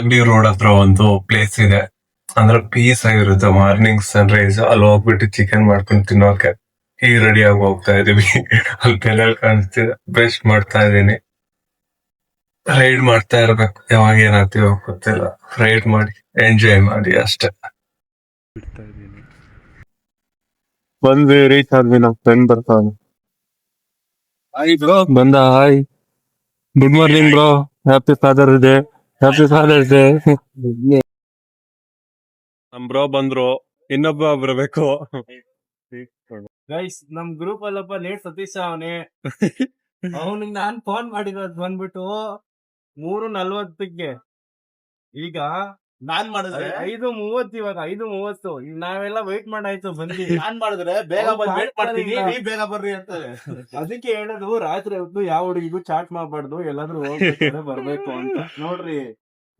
Magadi road ಹತ್ರ ಒಂದು place ಇದೆ. ಅಂದ್ರೆ ಪೀಸ್ ಆಗಿರುತ್ತೆ. ಮಾರ್ನಿಂಗ್ ಸನ್ ರೈಸ್ ಅಲ್ಲಿ ಹೋಗ್ಬಿಟ್ಟು ಚಿಕನ್ ಮಾಡ್ಕೊಂಡು ತಿನ್ನೋಕೆ ಈ ರೆಡಿ ಆಗಿ ಹೋಗ್ತಾ ಇದೀವಿ. ಅಲ್ಲಿ ಪೆನಲ್ ಕಾಣಿಸ್ತಿದೆ. ಬ್ರಷ್ ಮಾಡ್ತಾ ಇದೀನಿ. ರೈಡ್ ಮಾಡ್ತಾ ಇರ್ಬೇಕು. ಯಾವಾಗ ಏನಾಗ್ತೀವೋ ಗೊತ್ತಿಲ್ಲ. ರೈಡ್ ಮಾಡಿ ಎಂಜಾಯ್ ಮಾಡಿ ಅಷ್ಟೇ. ಬಂದ್ವಿ ರೀಚ್ ಆದ್ವಿ ನಮ್ ಫ್ರೆಂಡ್ ಬ್ರೋ ಬಂದ hi good morning bro happy father ಇದೆ ಹ್ಯಾಪಿ ಫಾದರ್ ಡೇ ನಮ್ ಬ್ರೋ ಬಂದ್ರು ಇನ್ನೊಬ್ಬ ಬರಬೇಕು. ಗೈಸ್ ನಮ್ ಗ್ರೂಪ್ ಅಲ್ಲಪ್ಪ ಲೇಟ್ ಸತೀಶ ಅವನೇ. ಅವನಿಗೆ ನಾನ್ ಫೋನ್ ಮಾಡಿರೋದ್ ಬಂದ್ಬಿಟ್ಟು ಮೂರು ನಲ್ವತ್ತಕ್ಕೆ. ಈಗ ನಾನ್ ಮಾಡಿದ್ರೆ? ಐದು ಮೂವತ್ತು ಇವಾಗ ಐದು ಮೂವತ್ತು. ಈಗ ನಾವೆಲ್ಲ ವೈಟ್ ಮಾಡಾಯ್ತು ಬಂದಿ ನಾನ್ ಮಾಡಿದ್ರೆ ಬೇಗ ಬಂದ್ ವೇಟ್ ಮಾಡ್ತೀನಿ ನೀ ನೀವ್ ಬೇಗ ಬರ್ರಿ ಅಂತ. ಅದಕ್ಕೆ ಹೇಳೋದು ರಾತ್ರಿ ಹೊತ್ತು ಯಾವ ಹುಡುಗಿಗೂ ಚಾಟ್ ಮಾಡ್ಬಾರ್ದು ಎಲ್ಲಾದ್ರೂ ಹೋಗಿ ಬರ್ಬೇಕು ಅಂತ. ನೋಡ್ರಿ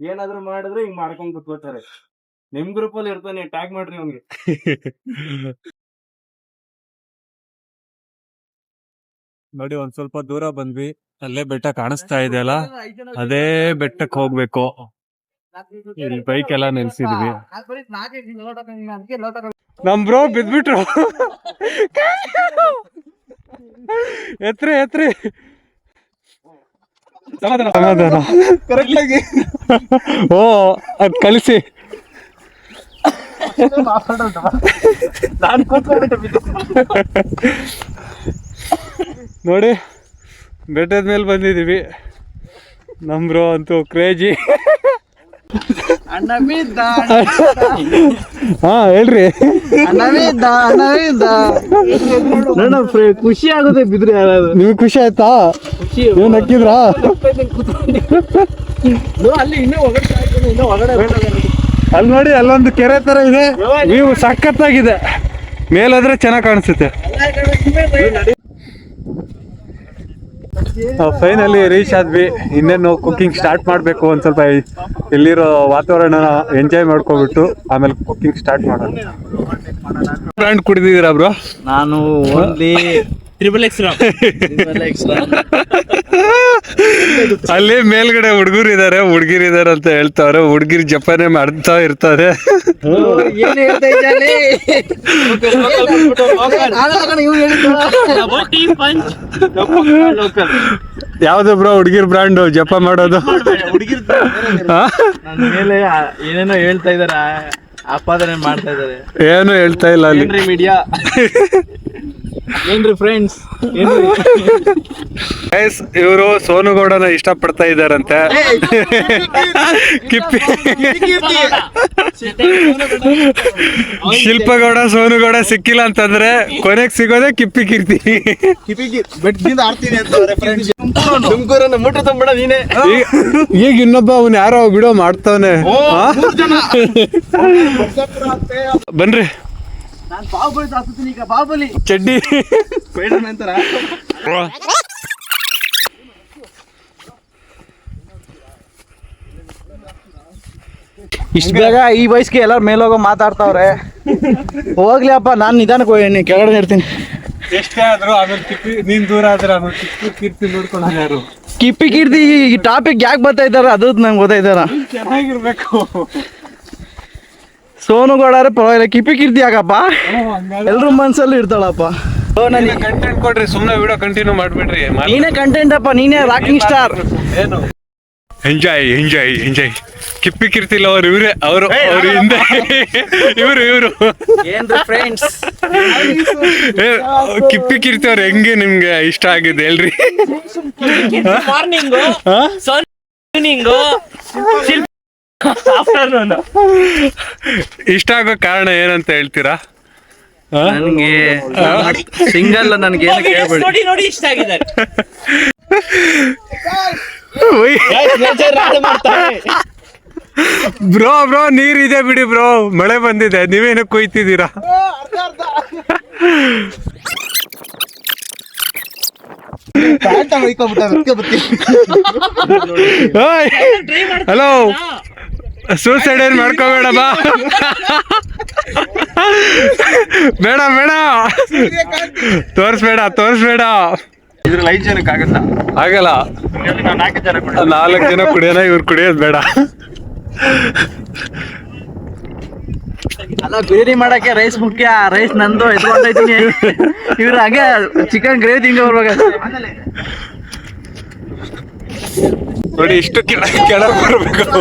ಏನಾದ್ರೂ ಮಾಡಿದ್ರೆ ಹಿಂಗ್ ಮಾಡ್ಕೊಂಡ್ ಕುತ್ಕೋತಾರೆ. ನಿಮ್ ಗ್ರೂಪ್ ಅಲ್ಲಿ ಇರ್ತಾನೆ ಟ್ಯಾಗ್ ಮಾಡ್ರಿ ಅವ್ನಿಗೆ. ನೋಡಿ ಒಂದ್ ಸ್ವಲ್ಪ ದೂರ ಬಂದ್ವಿ. ಅಲ್ಲೇ ಬೆಟ್ಟ ಕಾಣಿಸ್ತಾ ಇದೆ ಅಲ್ಲ ಅದೇ ಬೆಟ್ಟಕ್ಕೆ ಹೋಗ್ಬೇಕು. ಇಲ್ಲಿ ಬೈಕ್ ಎಲ್ಲ ನಿಲ್ಸಿದ್ವಿ ನಮ್ ಬ್ರೋ ಬಿದ್ಬಿಟ್ರು. ಎತ್ರಿ ಎತ್ರಿ ಸಮಾಧಾನ ಓ ಅದ್ ಕಳಿಸಿ. ನೋಡಿ ಬೆಟ್ಟದ ಮೇಲೆ ಬಂದಿದೀವಿ ನಮ್ರು ಬ್ರೋ ಅಂತೂ ಕ್ರೇಜಿ ಹಾ ಹೇಳ್ರಿ. ಖುಷಿ ಆಗುತ್ತೆ ಬಿದ್ರಿ ಯಾರಾದ್ರು. ನಿಮ್ಗೆ ಖುಷಿ ಆಯ್ತಾ? ಇನ್ನೂ ಹೊಗಡೆ ಅಲ್ಲಿ ನೋಡಿ ಅಲ್ಲೊಂದು ಕೆರೆ ತರ ಇದೆ. ನೀವು ಸಖತ್ತಾಗಿದೆ. ಮೇಲಾದ್ರೆ ಚೆನ್ನಾಗಿ ಕಾಣಿಸುತ್ತೆ. ಫೈನಲಿ ರೀಚ್ ಆದ್ವಿ. ಇನ್ನೇನು ಕುಕ್ಕಿಂಗ್ ಸ್ಟಾರ್ಟ್ ಮಾಡಬೇಕು ಒಂದು ಸ್ವಲ್ಪ ಇಲ್ಲಿರೋ ವಾತಾವರಣನ ಎಂಜಾಯ್ ಮಾಡ್ಕೊಬಿಟ್ಟು ಆಮೇಲೆ ಕುಕ್ಕಿಂಗ್ ಸ್ಟಾರ್ಟ್ ಮಾಡೋಣ. ಬ್ರ್ಯಾಂಡ್ ಕುಡಿದಿದ್ದೀರಾ ಬ್ರೋ ನಾನು ಓನ್ಲಿ ಟ್ರಿಬಲ್ ಎಕ್ಸ್ ರಾಮ್ ಅಲ್ಲಿ ಮೇಲ್ಗಡೆ ಹುಡುಗರು ಇದಾರೆ ಹುಡುಗಿರ್ ಇದಾರೆ ಅಂತ ಹೇಳ್ತಾವ್ರೆ ಹುಡುಗಿರ್ ಜಪಾನೆ ಮಾಡ್ತಾ ಇರ್ತಾರೆ. ಏನ್ ಹೇಳ್ತಾ ಇದ್ದಾನೆ? ಯಾವ್ದು ಬ್ರೋ ಹುಡುಗಿರ್ ಬ್ರ್ಯಾಂಡ್ ಜಪ ಮಾಡೋದು? ಹುಡುಗಿರ್ ಮೇಲೆ ಏನೇನೋ ಹೇಳ್ತಾ ಇದಾರ ಆಪಾದನೆ ಮಾಡ್ತಾ ಇದಾರೆ. ಏನು ಹೇಳ್ತಾ ಇಲ್ಲ ಅಲ್ಲಿ. ಮೀಡಿಯಾ ಏನ್ರಿ ಫ್ರೆಂಡ್ಸ್ ಗೈಸ್ ಇವರು ಸೋನುಗೌಡನ ಇಷ್ಟಪಡ್ತಾ ಇದ್ದಾರಂತೆ. ಕಿಪ್ಪಿ ಶಿಲ್ಪಗೌಡ ಸೋನುಗೌಡ ಸಿಕ್ಕಿಲ್ಲ ಅಂತಂದ್ರೆ ಕೊನೆಗೆ ಸಿಗೋದೆ ಕಿಪ್ಪಿ ಕೀರ್ತಿ. ಈಗ ಈಗ ಇನ್ನೊಬ್ಬ ಅವ್ನು ಯಾರೋ ಬಿಡೋ ಮಾಡ್ತಾವನೆ. ಬನ್ರಿ. ನಾನು ಬಾಹುಬಲಿ ತಾಸ್ತೀನಿ ಈಗ ಬಾಹುಬಲಿ. ಚಡ್ಡಿ. ಸ್ಪೈಡರ್ ಅಂತಾರ? ಇಷ್ಟ ಬೇಗ ಈ ವಯಸ್ಸಿಗೆ ಎಲ್ಲಾರು ಮೇಲೋಗೋ ಮಾತಾಡ್ತಾವ್ರೆ. ಹೋಗ್ಲಿ ಅಪ್ಪ ನಾನು ನಿಧಾನಕ್ಕೆ ಹೋಗಿ ಕೆಳಗಡೆ ಇರ್ತೀನಿ. ಎಷ್ಟೇ ಆದ್ರೂ ಆಮೇಲೆ ಕಿಪ್ಪಿ ನೀನ್ ದೂರ ಆದ್ರೆ ಆಮೇಲೆ ಕಿಪ್ಪಿ ಕೀರ್ತಿ ನೋಡ್ಕೊಂಡು ಯಾರು? ಕಿಪ್ಪಿ ಕೀರ್ತಿ ಈ ಟಾಪಿಕ್ ಯಾಕೆ ಬರ್ತಾ ಇದ್ದಾರೆ ಅದು ನಂಗೆ ಗೊತ್ತಾಯ್ತಾರ ಚೆನ್ನಾಗಿರ್ಬೇಕು. ಸೋನುಗೌಡರೆ ಪರವಾಗಿಲ್ಲ ಕಿಪಿ ಕೀರ್ತಿ ಆಗಪ್ಪ. ಎಲ್ರು ಮನ್ಸಲ್ಲಿ ಇರ್ತಾಳಪ್ಪ. ಕಂಟೆಂಟ್ ಕೊಡ್ರಿ ಸುಮ್ನೆ ವಿಡಿಯೋ ಕಂಟಿನ್ಯೂ ಮಾಡ್ಬಿಡ್ರಿ. ನೀನೇ ಕಂಟೆಂಟ್ ಅಪ್ಪ ನೀನೇ ರಾಕಿಂಗ್ ಸ್ಟಾರ್ ಏನು? ಎಂಜಾಯ್ ಎಂಜಾಯ್ ಎಂಜಾಯ್ ಕಿಪ್ಪಿ ಕಿರ್ತಿಲ್ಲ ಅವ್ರು ಇವ್ರೆ ಅವರು ಅವ್ರ ಹಿಂದೆ ಇವರು ಇವರು. ಕಿಪ್ಪಿ ಕಿರ್ತಿ ಅವ್ರು ಹೆಂಗೆ ನಿಮ್ಗೆ ಇಷ್ಟ ಆಗಿದೆ ಹೇಳ್ರಿ? ಆಫ್ಟರ್ನೂನ್ ಇಷ್ಟ ಆಗೋ ಕಾರಣ ಏನಂತ ಹೇಳ್ತೀರಾ? ನನಗೆ ಸಿಂಗಲ್ ನನಗೆ ಏನು ಕೇಳ್ಬೇಡಿ ನೋಡಿ ನೋಡಿ ಇಷ್ಟ ಆಗಿದ್ದಾರೆ. ಬ್ರೋ ಬ್ರೋ ನೀರಿದೆ ಬಿಡಿ ಬ್ರೋ. ಮಳೆ ಬಂದಿದೆ. ನೀವೇನು ಕೊಯ್ತಿದ್ದೀರಾ? ಹಲೋ ಸೂಸೈಡ್ ಏನ್ ಮಾಡ್ಕೋಬೇಡ ಬಾ. ಬೇಡ ಬೇಡ. ತೋರ್ಸ್ಬೇಡ ತೋರ್ಸ್ಬೇಡ. ಇದ್ರಲ್ಲಿ ಐದು ಜನಕ್ಕೆ ಆಗತ್ತಾ ಆಗಲ್ಲ. ನಾಲ್ಕು ಜನ ನಾಲ್ಕು ಜನ ಕುಡಿಯೋಣ ಇವ್ರು ಕುಡಿಯೋದು ಬೇಡ. ಅಲ್ಲ ಬಿರಿಯಾನಿ ಮಾಡಕ್ಕೆ ರೈಸ್ ಮುಖ್ಯ. ರೈಸ್ ನಂದು ಎತ್ಕೊಂಡೈತೀನಿ ಇವ್ರು ಹಾಗೆ ಚಿಕನ್ ಗ್ರೇವಿ ತಿಂಗ ಬರ್ಬೇಕು. ನೋಡಿ ಇಷ್ಟು ಕೆಳ ಕೆಳಗೆ ಬರ್ಬೇಕು.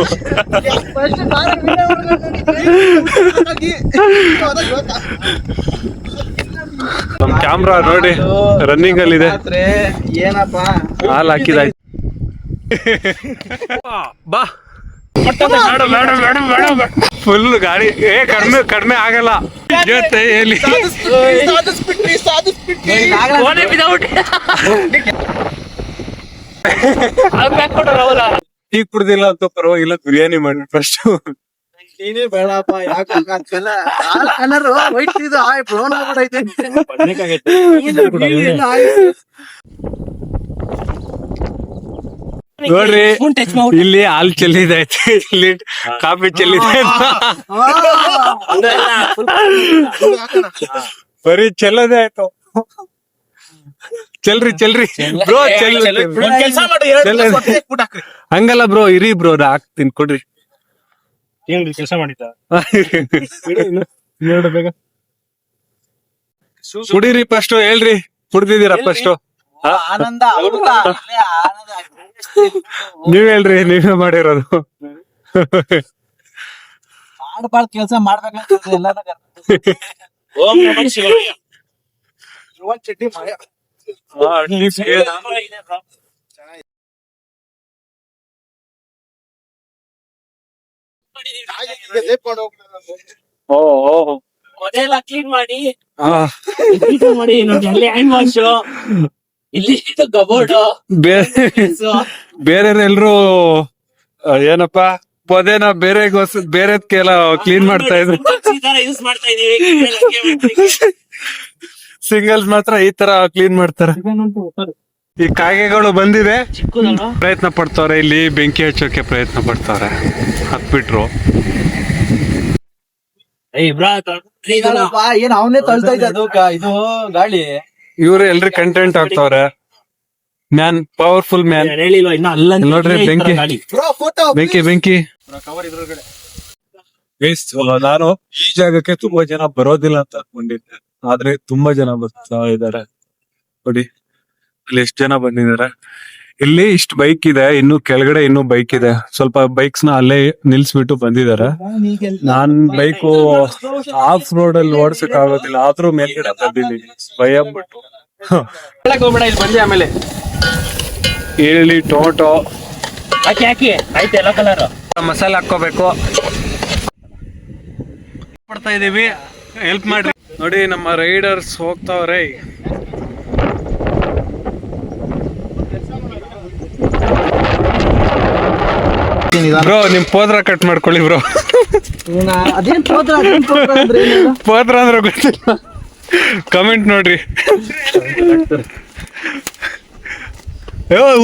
ನಮ್ ಕ್ಯಾಮ್ರಾ ನೋಡಿ ರನ್ನಿಂಗ್ ಅಲ್ಲಿ ಇದೆ ಏನಪ್ಪ ಹಾಲ್ ಹಾಕಿದಾಯ್ತು. ಬಾ. ಫುಲ್ ಗಾಡಿ. ಏ ಕಡಿಮೆ ಕಡಿಮೆ ಆಗಲ್ಲ. ಎಲ್ಲಿ? ಟೀ ಕುಡ್ದಿಲ್ಲ ಅಂತ ಪರವಾಗಿಲ್ಲ ಬಿರಿಯಾನಿ ಮಾಡಿ ಫಸ್ಟ್ ನೀನೇ ಬೇಡಪ್ಪ ಯಾಕೆ ಕಲರ್ ವೈಟ್ ಇದು ಬ್ರೌನ್ ಆಗ್ಬಿಟ್ಟೈತೆ ನೋಡ್ರಿ. ಇಲ್ಲಿ ಹಾಲ್ ಚೆಲ್ಲಿದೈತೆ ಇಲ್ಲಿ ಕಾಫಿ ಚೆಲ್ಲಿದೆ ಬರೀ ಚೆಲ್ಲದೆ ಆಯ್ತು. ಚೆಲ್ರಿ ಚೆಲ್ರಿ. ಬ್ರೋ ಚೆಲ್ ಒಂದ್ ಕೆಲ್ಸ ಮಾಡಿ ಎರಡು ಚೆಲ್ಲ- glass ಹಾಕ್ರಿ. ಹಂಗಲ್ಲ ಬ್ರೋ ಇರಿ ಬ್ರೋ ಹಾಕ್ತೀನಿ ಕೊಡ್ರಿ. ಕೆಲಸ ಮಾಡಿದ್ದ? ಕುಡೀರಿ ಫಸ್ಟ್ ಹೇಳ್ರಿ. ಕುಡ್ದಿದ್ದೀರಾ ಫಸ್ಟ್ ಆನಂದ ಆನಂದ ನೀವ್ ಹೇಳ್ರಿ ನೀವೇ ಮಾಡಿರೋದು. ಮಾಡ್ಬಾರ್ದು ಕೆಲಸ ಮಾಡ್ಬೇಕಂತ ಎಲ್ಲಾರ ಓಂ ನಮಃ ಶಿವಾಯ ಚಡ್ಡಿ ಮಯ. ಈಗ ಎಲ್ರೂ ಹೋಗ್ತಾರೆ. ಓ ಓ ಮೊದಲೆಲ್ಲ ಕ್ಲೀನ್ ಮಾಡಿ ಆ, ಇದು ಮಾಡಿ ನೋಡಿ ಅಲ್ಲಿ ಹ್ಯಾಂಡ್ ವಾಶ್ ಇಲ್ಲಿ ಕಬೋರ್ಡ್ ಬೇರೆ ಬೇರೆ ಎಲ್ರು ಏನಪ್ಪಾ ಪೊದೆನ ಬೇರೆ ಬೇರೆದ್ಕೆಲ್ಲ ಕ್ಲೀನ್ ಮಾಡ್ತಾ ಇದ್ರು ಯೂಸ್ ಮಾಡ್ತಾ ಇದೀವಿ ಸಿಂಗಲ್ಸ್ ಮಾತ್ರ ಈ ತರ ಕ್ಲೀನ್ ಮಾಡ್ತಾರೆ. ಈ ಕಾಗೆಗಳು ಬಂದಿದೆ. ಪ್ರಯತ್ನ ಪಡ್ತವ್ರೆ ಇಲ್ಲಿ ಬೆಂಕಿ ಹಚ್ಚೋಕೆ ಪ್ರಯತ್ನ ಪಡ್ತವ್ರೆ ಹತ್ಬಿಟ್ರು. ಏನ್ ಅವನೇ ತಳ್ತಾ ಇದ್ದ ಇದು ಗಾಳಿ. ಇವ್ರು ಎಲ್ರಿ ಕಂಟೆಂಟ್ ಆಗ್ತಾವ್ರೆ ಮ್ಯಾನ್ ಪವರ್ಫುಲ್ ಮ್ಯಾನ್ ನೋಡ್ರಿ, ಬೆಂಕಿ. ಬೆಂಕಿ ಬೆಂಕಿ. ನಾನು ಈ ಜಾಗಕ್ಕೆ ತುಂಬಾ ಜನ ಬರೋದಿಲ್ಲ ಅಂತ ಅನ್ಕೊಂಡಿದ್ದೆ. ಆದ್ರೆ ತುಂಬಾ ಜನ ಬರ್ತಾ ಇದಾರೆ ನೋಡಿ ಅಲ್ಲಿ ಎಷ್ಟು ಜನ ಬಂದಿದ್ದಾರೆ. ಇಲ್ಲಿ ಇಷ್ಟು ಬೈಕ್ ಇದೆ ಇನ್ನು ಕೆಳಗಡೆ ಇನ್ನು ಬೈಕ್ ಇದೆ. ಸ್ವಲ್ಪ ಬೈಕ್ಸ್ನ ಅಲ್ಲೇ ನಿಲ್ಸ್ಬಿಟ್ಟು ಬಂದಿದ್ದಾರೆ. ನಾನ್ ಬೈಕು ಆಫ್ ರೋಡ್ ಅಲ್ಲಿ ಓಡಿಸಕ್ ಆಗೋದಿಲ್ಲ ಆದ್ರೂ ಮೇಲ್ಗಡೆ ಬಂದಿದ್ದೀನಿ ಭಯ. ಬಿಟ್ಟು ಆಮೇಲೆ ಈರುಳ್ಳಿ ಟೊಮೊಟೊ. ಹಾಕಿ ಹಾಕಿ ಆಯ್ತು ಎಲ್ಲ ಕಲರ್ ಮಸಾಲೆ ಹಾಕೋಬೇಕು ಪಡ್ತಾ ಇದೀವಿ. ಹೆಲ್ಪ್ ಮಾಡ್ರಿ. ನೋಡಿ ನಮ್ಮ ರೈಡರ್ಸ್ ಹೋಗ್ತಾವ್ರೆ. ಬ್ರೋ ನಿಮ್ ಪೋದ್ರ ಕಟ್ ಮಾಡ್ಕೊಳ್ಳಿ ಬ್ರೋ. ಪೋದ್ರ ಅಂದ್ರೆ ಗೊತ್ತಿಲ್ಲ. ಕಮೆಂಟ್ ನೋಡ್ರಿ.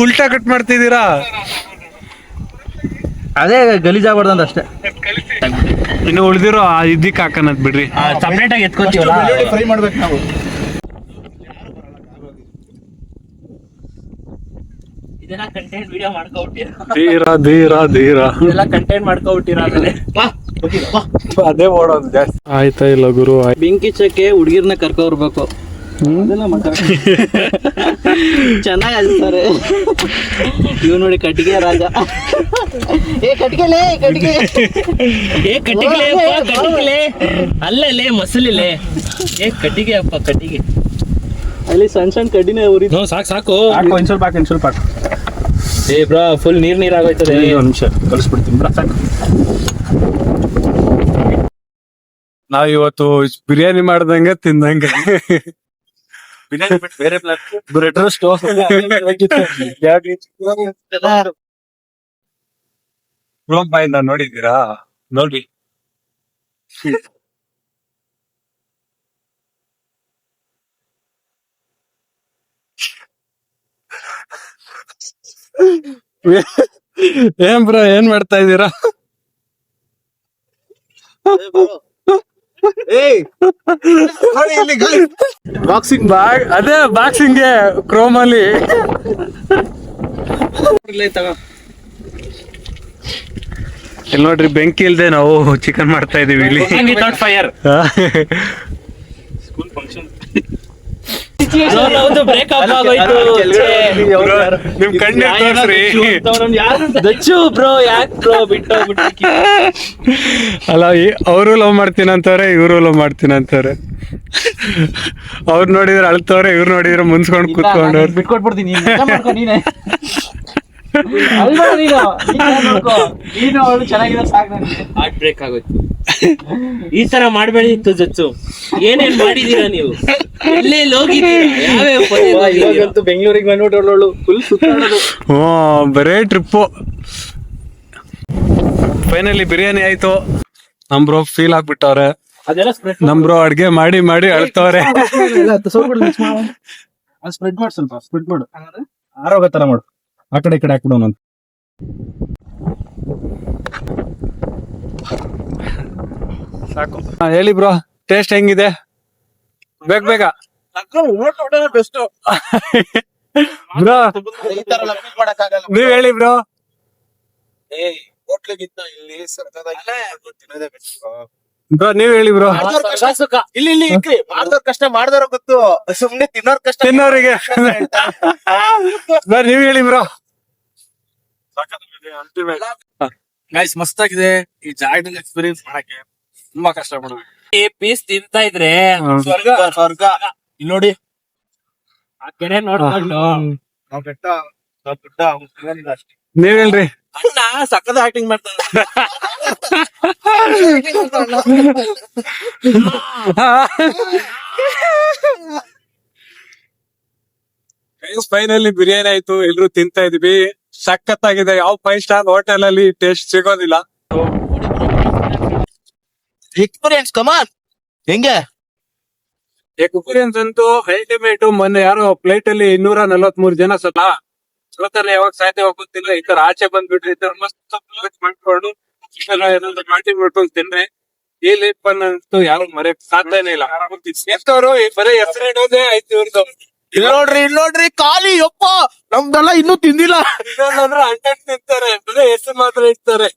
ಉಲ್ಟಾ ಕಟ್ ಮಾಡ್ತಿದ್ದೀರಾ? ಅದೇ ಗಲೀಜಾಗ್ಬಾರ್ದಂತ ಅಷ್ಟೇ. ಇನ್ನು ಉಳಿದಿರೋ ಆ ಇದಕ್ಕೆ ಹಾಕನದ್ ಬಿಡ್ರಿ. ಸಪ್ರೇಟ್ ಆಗಿ ಎತ್ಕೋತೀವಲ್ಲ? ಫ್ರೈ ಮಾಡ್ಬೇಕು ನಾವು. ಇದೆಲ್ಲ ಕಂಟೆಂಟ್ ವಿಡಿಯೋ ಮಾಡ್ಕೊಬಿಟ್ಟಿರ. ಧೀರ ಧೀರ ಧೀರ ಇದೆಲ್ಲ ಕಂಟೆಂಟ್ ಮಾಡ್ಕೊಬಿಟ್ಟಿರ ಆಮೇಲೆ. ಅದೇ ಓಡೋದು ಜಾಸ್ತಿ. ಆಯ್ತಾ ಇಲ್ಲ ಗುರು ಆಯ್ತು ಬೆಂಕಿ ಚಕ್ಕೆ ಹುಡುಗಿರ್ನ ಕರ್ಕೊ ಬರ್ಬೇಕು. ಅದೆಲ್ಲ ಮಾತಾಡ ಚೆನ್ನಾಗಿ ಹಚ್ತಾರೆ ಇವ್ ನೋಡಿ ಕಟ್ಟಿಗೆ ರಾಜ. ಏ ಕಟ್ಟಿಗೆಲೆ ಕಟ್ಟಿಗೆ. ಏ ಕಟ್ಟಿಗೆಲೆ ಕಟ್ಟಿಗೆಲೆ. ಅಲ್ಲಲೇ ಮಸಲಿಲೆ. ಏ ಕಟ್ಟಿಗೆ ಅಪ್ಪ ಕಟ್ಟಿಗೆ. ಅಲ್ಲಿ ಸಣ್ಣ ಸಣ್ಣ ಕಡ್ಡಿನೇ ಉರಿ ಹ್ಞೂ ಸಾಕು ಸಾಕು. ಇನ್ ಸ್ವಲ್ಪ ಹಾಕಿ ಇನ್ ಸ್ವಲ್ಪ ಹಾಕು. ಏ ಬ್ರಾ ಫುಲ್ ನೀರ್ ನೀರ್ ಆಗೋಯ್ತದೆ. ಒಂದು ನಿಮಿಷ ಕಲಿಸ್ಬಿಡ್ತೀನಿ ಬ್ರಾ ಸಾಕು. ನಾವ್ ಇವತ್ತು ಬಿರಿಯಾನಿ ಮಾಡ್ದಂಗೆ ತಿಂದಂಗೆ. ಬಿರಿಯಾನಿ ಬಿಟ್ಟು ಬೇರೆ ಪ್ಲಾನ್ ಬ್ಲಾಗ್ ಬಾಯಿಂದ ನೋಡಿದ್ದೀರಾ? ನೋಡಿ ಏನ್ ಬ್ರೋ ಏನ್ ಮಾಡ್ತಾ ಇದೀರಾ ಏಯ್ ನೋಡಿ ಇಲ್ಲಿ ಗಾಳಿ ಬಾಕ್ಸಿಂಗ್ ಬಾಗ್ ಅದೇ ಬಾಕ್ಸಿಂಗ್ ಕ್ರೋಮ್ ಅಲ್ಲಿ. ಇಲ್ಲಿ ನೋಡ್ರಿ ಬೆಂಕಿ ಇಲ್ದೆ ನಾವು ಚಿಕನ್ ಮಾಡ್ತಾ ಇದೀವಿ ಇಲ್ಲಿ. ಫೈರ್ ಸ್ಕೂಲ್ ಆಗೋಯ್ತು ನಿಮ್ ಕಣ್ಣೀರ್ ತೋರ್ಸ್ರಿ ದಚ್ಚು ಬ್ರೋ ಯಾಕ್ ಬ್ರೋ ಬಿಟ್ಟು ಬಿಟ್ಟು ಅಲ್ಲ ಅವರು ಲವ್ ಮಾಡ್ತೀನಂತವ್ರೆ ಇವರು ಲವ್ ಮಾಡ್ತೀನಂತವ್ರೆ ಅವ್ರು ನೋಡಿದ್ರೆ ಅಳ್ತವ್ರೆ ಇವ್ರು ನೋಡಿದ್ರೆ ಮುನ್ಸ್ಕೊಂಡು ಕೂತ್ಕೊಂಡವ್ರು. ಬಿಟ್ಕೊಟ್ಬಿಡ್ತೀನಿ ನೀನ್ ಮಾಡ್ಕೊ ನೀನೆ. ಅಲ್ವಾ ನೀನು ನೀನ್ ನೋಡ್ಕೊ. ನೀನು ಅವಳು ಚೆನ್ನಾಗಿರೋ ಸಾಕು ನನಗೆ ಹಾರ್ಟ್ ಬ್ರೇಕ್ ಆಗೋಯ್ತು ಈ ತರ ಮಾಡಬೇಡಿ ಇತ್ತು ಜಚ್ಚು ಏನೇನ್ ಮಾಡಿದೀರಾ ನೀವು ಎಲ್ಲೆಲ್ಲಿ ಹೋಗಿದ್ದೀರಾ ಯಾವ್ಯಾವ ಪದೇ ಹೋಗಿದ್ದೀರಾ? ಇವಾಗಂತೂ ಬೆಂಗಳೂರಿಗೆ ಬಂದ್ಬಿಟ್ಟು ಅವಳು ಫುಲ್ ಸುತ್ತಾಡೋದು ಬರೇ ಟ್ರಿಪ್ಪು ಫೈನಲಿ ಬಿರಿಯಾನಿ ಆಯ್ತು ನಮ್ ಬ್ರೋ ಫೀಲ್ ಆಗ್ಬಿಟ್ಟವ್ರೆ ಅದೆಲ್ಲ ಸ್ಪ್ರೆಡ್ ನಮ್ ಬ್ರೋ ಅಡ್ಗೆ ಮಾಡಿ ಮಾಡಿ ಅಳ್ತವ್ರೆ ಸ್ಪ್ರೆಡ್ ಮಾಡು ಸ್ವಲ್ಪ ಸ್ಪ್ರೆಡ್ ಮಾಡು ಆರೋಗ್ಯ ತರ ಮಾಡು ಆ ಕಡೆ ಈ ಕಡೆ ಹಾಕ್ಬಿಡೋಣ ಅಂತ. ಸಾಕು. ಹೇಳಿ ಬ್ರೋ ಟೇಸ್ಟ್ ಹೆಂಗಿದೆ? ಬೇಗ ಬೇಗ. ಬೆಸ್ಟ್ ಬ್ರೋ ನೀವ್ ಹೇಳಿ ಬ್ರೋ. ಏ ಹೋಟ್ಲಿಗಿಂತ ಇಲ್ಲಿ ಸರ್ಕಾರ ತಿನ್ನೋದೇ. ಬ್ರೋ ನೀವ್ ಹೇಳಿ ಬ್ರೋ. ಇಲ್ಲಿ ಇಲ್ಲಿ ಇಕ್ರಿ ಮಾಡ್ದವ್ರ ಕಷ್ಟ ಮಾಡ್ದವ್ರ ಗೊತ್ತು. ಸುಮ್ನೆ ತಿನ್ನೋರ್ ಕಷ್ಟ ತಿನ್ನೋರಿಗೆ. ಬ್ರೋ ನೀವ್ ಹೇಳಿ ಬ್ರೋ. ಗೈಸ್ ಮಸ್ತಾಗಿದೆ. ಈ ಜಾಗದಲ್ಲಿ ಎಕ್ಸ್ಪೀರಿಯನ್ಸ್ ಮಾಡಕ್ಕೆ ತುಂಬಾ ಕಷ್ಟ ಪಡ್ಬೇಕು ಈ ಪೀಸ್ ತಿಂತಾ ಇದ್ರೆ ಸ್ವರ್ಗ. ಸ್ವರ್ಗ. ಇಲ್ಲಿ ನೋಡಿ. ಆ ಕಡೆ ನೋಡ್ಕೊಂಡು. ನಾವ್ ಬೆಟ್ಟ ದೊಡ್ಡ ಅಷ್ಟೇ. ನೀವ್ ಹೇಳ್ರಿ ಅಣ್ಣ ಸಕ್ಕದ ಆಕ್ಟಿಂಗ್ ಮಾಡ್ತಾನೆ. ಫೈನಲಿ ಬಿರಿಯಾನಿ ಆಯ್ತು. ಎಲ್ರು ತಿಂತಾ ಇದೀವಿ. ಸಖತ್ತಾಗಿದೆ. ಯಾವ ಫೈವ್ ಸ್ಟಾರ್ ಹೋಟೆಲ್ ಅಲ್ಲಿ ಟೇಸ್ಟ್ ಸಿಗೋದಿಲ್ಲ. ಎಕ್ಸ್ಪೀರಿಯನ್ಸ್ ಕಮಾನ್ ಹೆಂಗೆ? ಎಕ್ಸ್ಪೀರಿಯನ್ಸ್ ಅಂತೂ ಅಲ್ಟಿಮೇಟ್ ಮೊನ್ನೆ ಯಾರು ಪ್ಲೇಟ್ ಅಲ್ಲಿ ಇನ್ನೂರ ನಲ್ವತ್ ಮೂರ್ ಜನ ಸಲ ಸೋತಲ್ಲ ಯಾವಾಗ ಸಾಧ್ಯ ಹೋಗುತ್ತಿಲ್ಲ ಈ ತರ ಆಚೆ ಬಂದ್ಬಿಟ್ರಿ ಈ ತರ ಮಸ್ತ್ ಮಾಡ್ಕೊಂಡು ಪಾರ್ಟಿ ಮಾಡ್ಕೊಂಡು ತಿನ್ರಿ ಈ ಲೈಫ್ ಅಂತೂ ಯಾರು ಮರೆಯಕ್ ಸಾಧ್ಯನೇ ಇಲ್ಲ. ಎಷ್ಟವರು ಬರೀ ಹೆಸರು ಇಡೋದೇ ಆಯ್ತು ಇವ್ರದ್ದು ಇಲ್ಲ ನೋಡ್ರಿ ಇಲ್ಲಿ ನೋಡ್ರಿ ಖಾಲಿ ಯಪ್ಪ! ನಮ್ದೆಲ್ಲ ಇನ್ನೂ ತಿಂದಿಲ್ಲ. ಅಂದ್ರೆ ಅಂಟೆಂಟ್ ತಿಂತಾರೆ ಬರೀ ಹೆಸರು ಮಾತ್ರ ಇಡ್ತಾರೆ.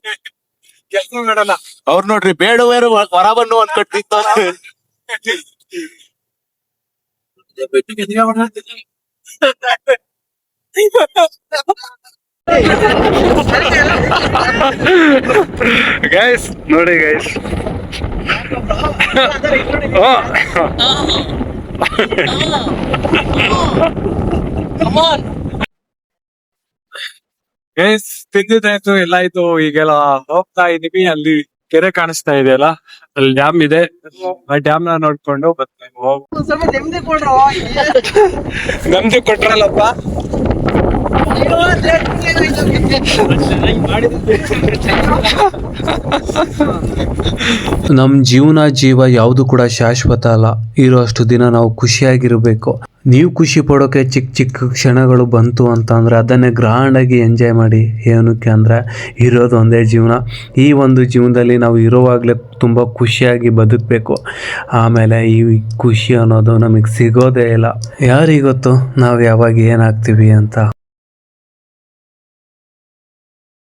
ಕೆಲಸ ಮಾಡಲ್ಲ. ಅವ್ರು ನೋಡ್ರಿ ಬೇಡವೇರು ಹೊರ ಬನ್ನು ಒಂದ್ ಕಟ್ಟಿತ್ತು ಗೈಸ್ ನೋಡಿ ಗೈಸ್ ಗೈಸ್ ತಿಂದಿದ್ದಾಯ್ತು ಎಲ್ಲ ಆಯ್ತು ಈಗೆಲ್ಲ ಹೋಗ್ತಾ ಇದೀವಿ ಅಲ್ಲಿ ಕೆರೆ ಕಾಣಿಸ್ತಾ ಇದೆ ಅಲ್ಲ? ಅಲ್ಲಿ ಡ್ಯಾಮ್ ಇದೆ. ಆ ಡ್ಯಾಮ್ನ ನೋಡ್ಕೊಂಡು ಬರ್ತಾ ನೆಮ್ಮದಿ ಕೊಟ್ರಲ್ಲಪ್ಪ. ನಮ್ಮ ಜೀವನ ಜೀವ ಯಾವುದು ಕೂಡ ಶಾಶ್ವತ ಅಲ್ಲ. ಇರೋ ಅಷ್ಟು ದಿನ ನಾವು ಖುಷಿಯಾಗಿರಬೇಕು. ನೀವು ಖುಷಿ ಪಡೋಕೆ ಚಿಕ್ಕ ಚಿಕ್ಕ ಕ್ಷಣಗಳು ಬಂತು ಅಂತ ಅಂದ್ರೆ ಅದನ್ನೇ ಗ್ರ್ಯಾಂಡಾಗಿ ಎಂಜಾಯ್ ಮಾಡಿ. ಏನಕ್ಕೆ ಅಂದರೆ ಇರೋದು ಒಂದೇ ಜೀವನ. ಈ ಒಂದು ಜೀವನದಲ್ಲಿ ನಾವು ಇರೋವಾಗಲೇ ತುಂಬ ಖುಷಿಯಾಗಿ ಬದುಕಬೇಕು. ಆಮೇಲೆ ಈ ಖುಷಿ ಅನ್ನೋದು ನಮಗೆ ಸಿಗೋದೇ ಇಲ್ಲ. ಯಾರಿಗೊತ್ತು? ನಾವು ಯಾವಾಗ ಏನಾಗ್ತೀವಿ ಅಂತ.